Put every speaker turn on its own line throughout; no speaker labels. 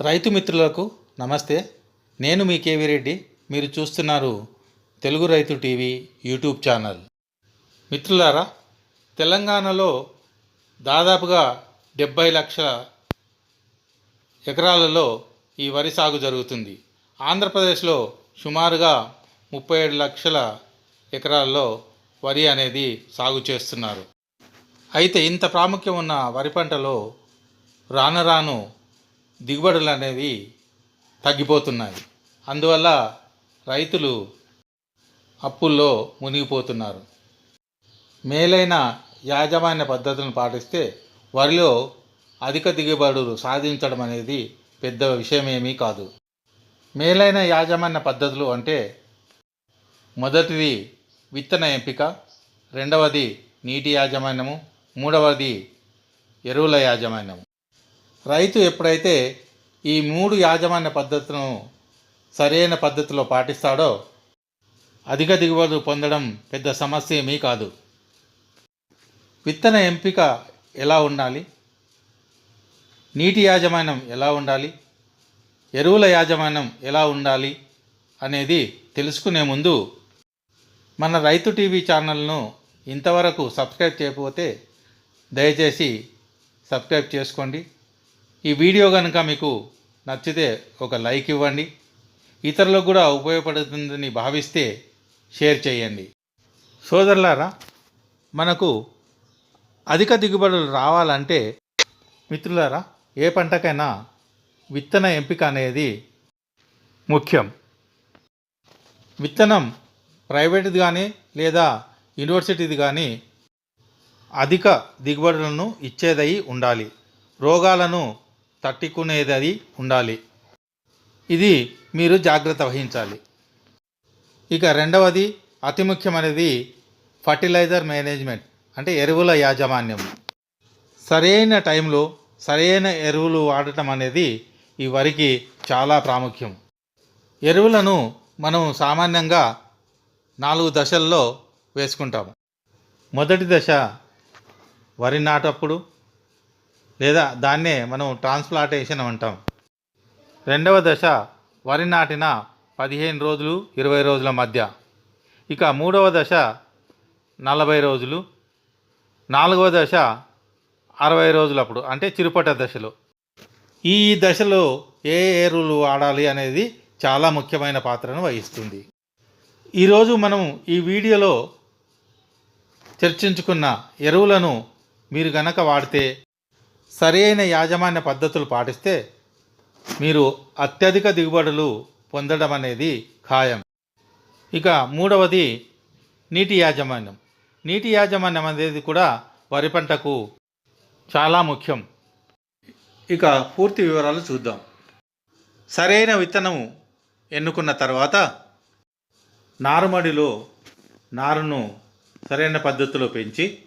రైతు మిత్రులకు నమస్తే. నేను మీ కేవీ రెడ్డి. మీరు చూస్తున్నారు తెలుగు రైతు టీవీ యూట్యూబ్ ఛానల్. మిత్రులారా తెలంగాణలో దాదాపుగా డెబ్బై లక్షల ఎకరాలలో ఈ వరి సాగు జరుగుతుంది. ఆంధ్రప్రదేశ్లో సుమారుగా ముప్పై ఏడు లక్షల ఎకరాల్లో వరి అనేది సాగు చేస్తున్నారు. అయితే ఇంత ప్రాముఖ్యం ఉన్న వరి పంటలో రాను రాను దిగుబడులు అనేవి తగ్గిపోతున్నాయి. అందువల్ల రైతులు అప్పుల్లో మునిగిపోతున్నారు. మేలైన యాజమాన్య పద్ధతులను పాటిస్తే వరిలో అధిక దిగుబడులు సాధించడం అనేది పెద్ద విషయమేమీ కాదు. మేలైన యాజమాన్య పద్ధతులు అంటే మొదటిది విత్తన ఎంపిక రెండవది నీటి యాజమాన్యము మూడవది ఎరువుల యాజమాన్యము. రైతు ఎప్పుడైతే ఈ మూడు యాజమాన్య పద్ధతులను సరైన పద్ధతిలో పాటిస్తాడో అధిక దిగుబడులు పొందడం పెద్ద సమస్య ఏమీ కాదు. విత్తన ఎంపిక ఎలా ఉండాలి? నీటి యాజమాన్యం ఎలా ఉండాలి? ఎరువుల యాజమాన్యం ఎలా ఉండాలి? అనేది తెలుసుకునే ముందు మన రైతు టీవీ ఛానల్ను ఇంతవరకు సబ్స్క్రైబ్ చేయకపోతే దయచేసి సబ్స్క్రైబ్ చేసుకోండి. ఈ వీడియో కనుక మీకు నచ్చితే ఒక లైక్ ఇవ్వండి. ఇతరులకు కూడా ఉపయోగపడుతుందని భావిస్తే షేర్ చేయండి. సోదరులారా మనకు అధిక దిగుబడులు రావాలంటే మిత్రులారా ఏ పంటకైనా విత్తన ఎంపిక అనేది ముఖ్యం. విత్తనం ప్రైవేట్ది కానీ లేదా యూనివర్సిటీది కానీ అధిక దిగుబడులను ఇచ్చేదై ఉండాలి. రోగాలను తట్టుకునేది ఉండాలి. ఇది మీరు జాగ్రత్త వహించాలి. ఇక రెండవది అతి ముఖ్యమైనది ఫర్టిలైజర్ మేనేజ్మెంట్ అంటే ఎరువుల యాజమాన్యం. సరైన టైంలో సరైన ఎరువులు వాడటం అనేది ఈ వరికి చాలా ప్రాముఖ్యం. ఎరువులను మనం సామాన్యంగా నాలుగు దశల్లో వేసుకుంటాము. మొదటి దశ వరి నాటప్పుడు లేదా దాన్నే మనం ట్రాన్స్ప్లాంటేషన్ అంటాం. రెండవ దశ వరి నాటిన పదిహేను రోజులు ఇరవై రోజుల మధ్య. ఇక మూడవ దశ నలభై రోజులు నాలుగవ దశ అరవై రోజులప్పుడు అంటే చిరుపట దశలో. ఈ దశలో ఏ ఎరువులు వాడాలి అనేది చాలా ముఖ్యమైన పాత్రను వహిస్తుంది. ఈరోజు మనం ఈ వీడియోలో చర్చించుకున్న ఎరువులను మీరు గనక వాడితే సరైన యాజమాన్య పద్ధతులు పాటిస్తే మీరు అత్యధిక దిగుబడులు పొందడం అనేది ఖాయం. ఇక మూడవది నీటి యాజమాన్యం. నీటి యాజమాన్యం అనేది కూడా వరి పంటకు చాలా ముఖ్యం. ఇక పూర్తి వివరాలు చూద్దాం. సరైన విత్తనము ఎన్నుకున్న తర్వాత నారుమడిలో నారును సరైన పద్ధతిలో పెంచి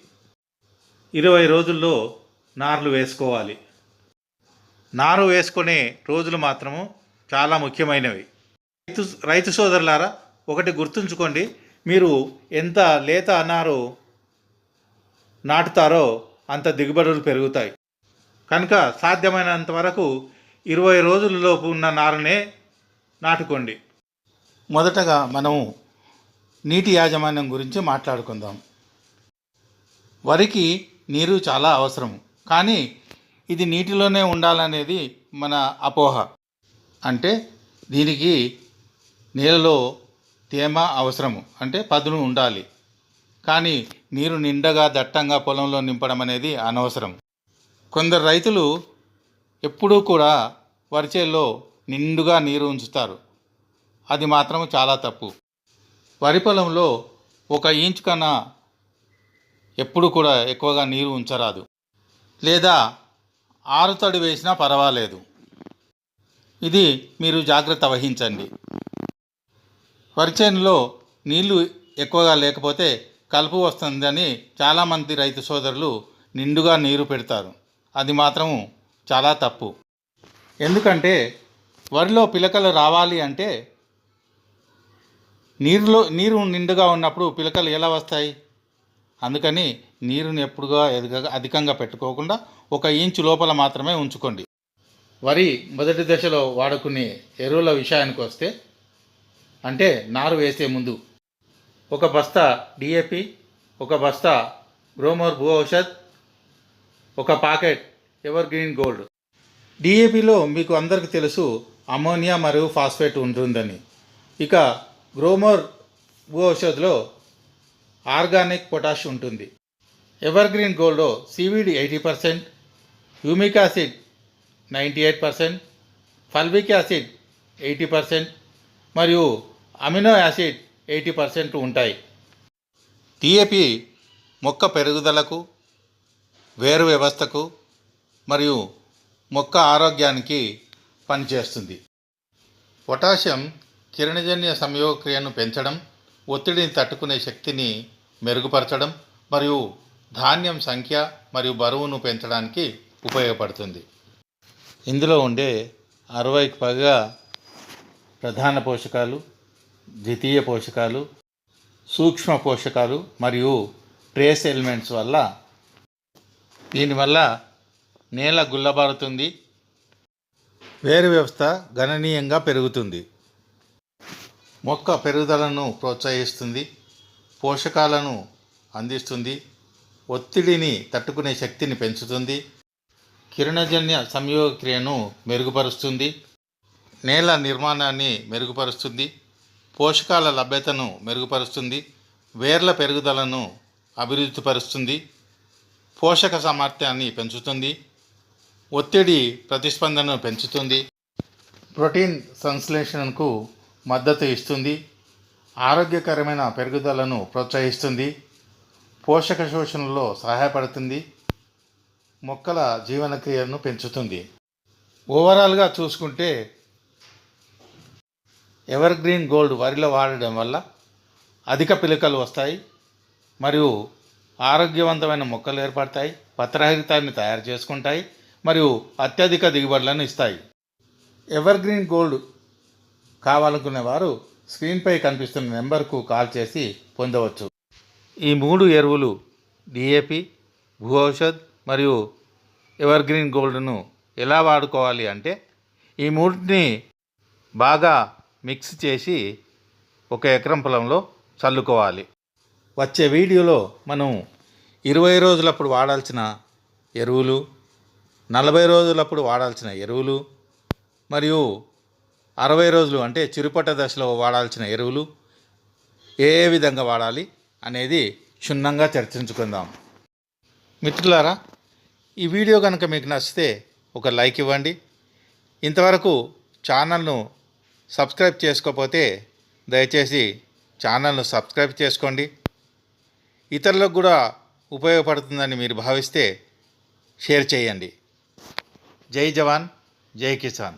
ఇరవై రోజుల్లో నార్లు వేసుకోవాలి. నారు వేసుకునే రోజులు మాత్రము చాలా ముఖ్యమైనవి. రైతు రైతు సోదరులారా ఒకటి గుర్తుంచుకోండి. మీరు ఎంత లేత అన్నారు నాటుతారో అంత దిగుబడులు పెరుగుతాయి. కనుక సాధ్యమైనంత వరకు ఇరవై రోజులలోపు ఉన్న నారునే నాటుకోండి. మొదటగా మనము నీటి యాజమాన్యం గురించి మాట్లాడుకుందాం. వరికి నీరు చాలా అవసరం కానీ ఇది నీటిలోనే ఉండాలనేది మన అపోహ. అంటే దీనికి నీళ్ళలో తేమ అవసరము. అంటే పదును ఉండాలి. కానీ నీరు నిండగా దట్టంగా పొలంలో నింపడం అనేది అనవసరం. కొందరు రైతులు ఎప్పుడూ కూడా వరిచేల్లో నిండుగా నీరు ఉంచుతారు. అది మాత్రం చాలా తప్పు. వరి పొలంలో ఒక ఇంచు కన్నా ఎప్పుడు కూడా ఎక్కువగా నీరు ఉంచరాదు. లేదా ఆరుతడి వేసినా పర్వాలేదు. ఇది మీరు జాగ్రత్త వహించండి. వరి చేనులో నీళ్ళు ఎక్కువగా లేకపోతే కలుపు వస్తుందని చాలామంది రైతు సోదరులు నిండుగా నీరు పెడతారు. అది మాత్రము చాలా తప్పు. ఎందుకంటే వరిలో పిలకలు రావాలి అంటే నీరులో నీరు నిండుగా ఉన్నప్పుడు పిలకలు ఎలా వస్తాయి? అందుకని నీరుని ఎప్పుడుగా ఎదుగ అధికంగా పెట్టుకోకుండా ఒక ఇంచు లోపల మాత్రమే ఉంచుకోండి. వరి మొదటి దశలో వాడుకునే ఎరువుల విషయానికి వస్తే అంటే నారు వేసే ముందు ఒక బస్తా డిఏపి ఒక బస్తా గ్రోమోర్ భూ ఔషధ్ ఒక పాకెట్ ఎవర్ గ్రీన్ గోల్డ్ డిఏపిలో మీకు అందరికీ తెలుసు అమోనియా మరియు ఫాస్ఫేట్ ఉంటుందని. ఇక గ్రోమోర్ భూ ఔషధలో ఆర్గానిక్ పొటాష్ ఉంటుంది. ఎవర్ గ్రీన్ గోల్డ్లో CVD eighty percent humic acid ninety eight percent fulvic acid eighty percent మరియు అమినో యాసిడ్ ఎయిటీ పర్సెంట్ ఉంటాయి. టిఏపి మొక్క పెరుగుదలకు వేరు వ్యవస్థకు మరియు మొక్క ఆరోగ్యానికి పనిచేస్తుంది. పొటాషియం కిరణజన్య సంయోగక్రియను పెంచడం ఒత్తిడిని తట్టుకునే శక్తిని మెరుగుపరచడం మరియు ధాన్యం సంఖ్య మరియు బరువును పెంచడానికి ఉపయోగపడుతుంది. ఇందులో ఉండే అరవైకి పైగా ప్రధాన పోషకాలు ద్వితీయ పోషకాలు సూక్ష్మ పోషకాలు మరియు ట్రేస్ ఎలిమెంట్స్ వల్ల దీనివల్ల నేల గుల్లబారుతుంది వేరు వ్యవస్థ గణనీయంగా పెరుగుతుంది. మొక్క పెరుగుదలను ప్రోత్సహిస్తుంది పోషకాలను అందిస్తుంది ఒత్తిడిని తట్టుకునే శక్తిని పెంచుతుంది. కిరణజన్య సంయోగక్రియను మెరుగుపరుస్తుంది. నేల నిర్మాణాన్ని మెరుగుపరుస్తుంది. పోషకాల లభ్యతను మెరుగుపరుస్తుంది. వేర్ల పెరుగుదలను అభివృద్ధిపరుస్తుంది. పోషక సామర్థ్యాన్ని పెంచుతుంది. ఒత్తిడి ప్రతిస్పందనను పెంచుతుంది. ప్రోటీన్ సంశ్లేషణకు మద్దతు ఇస్తుంది. ఆరోగ్యకరమైన పెరుగుదలను ప్రోత్సహిస్తుంది. పోషక శోషణలో సహాయపడుతుంది మొక్కల జీవనక్రియను పెంచుతుంది. ఓవరాల్గా చూసుకుంటే ఎవర్ గ్రీన్ గోల్డ్ వరిలో వాడడం వల్ల అధిక పిలకలు వస్తాయి మరియు ఆరోగ్యవంతమైన మొక్కలు ఏర్పడతాయి పత్రహరితాన్ని తయారు చేసుకుంటాయి మరియు అత్యధిక దిగుబడులను ఇస్తాయి. ఎవర్ గ్రీన్ గోల్డ్ కావాలనుకునే వారు స్క్రీన్పై కనిపిస్తున్న నెంబర్కు కాల్ చేసి పొందవచ్చు. ఈ మూడు ఎరువులు డిఏపి భూ ఔషధ్ మరియు ఎవర్ గ్రీన్ గోల్డ్ను ఎలా వాడుకోవాలి అంటే ఈ మూటిని బాగా మిక్స్ చేసి ఒక ఎకరం పొలంలో చల్లుకోవాలి. వచ్చే వీడియోలో మనం ఇరవై రోజులప్పుడు వాడాల్సిన ఎరువులు నలభై రోజులప్పుడు వాడాల్సిన ఎరువులు మరియు అరవై రోజులు అంటే చిరుపట్ట దశలో వాడాల్సిన ఎరువులు ఏ విధంగా వాడాలి అనేది క్షుణ్ణంగా చర్చించుకుందాం. మిత్రులారా ఈ వీడియో కనుక మీకు నచ్చితే ఒక లైక్ ఇవ్వండి. ఇంతవరకు ఛానల్ను సబ్స్క్రైబ్ చేసుకోకపోతే దయచేసి ఛానల్ను సబ్స్క్రైబ్ చేసుకోండి. ఇతరులకు కూడా ఉపయోగపడుతుందని మీరు భావిస్తే షేర్ చేయండి. జై జవాన్ జై కిసాన్.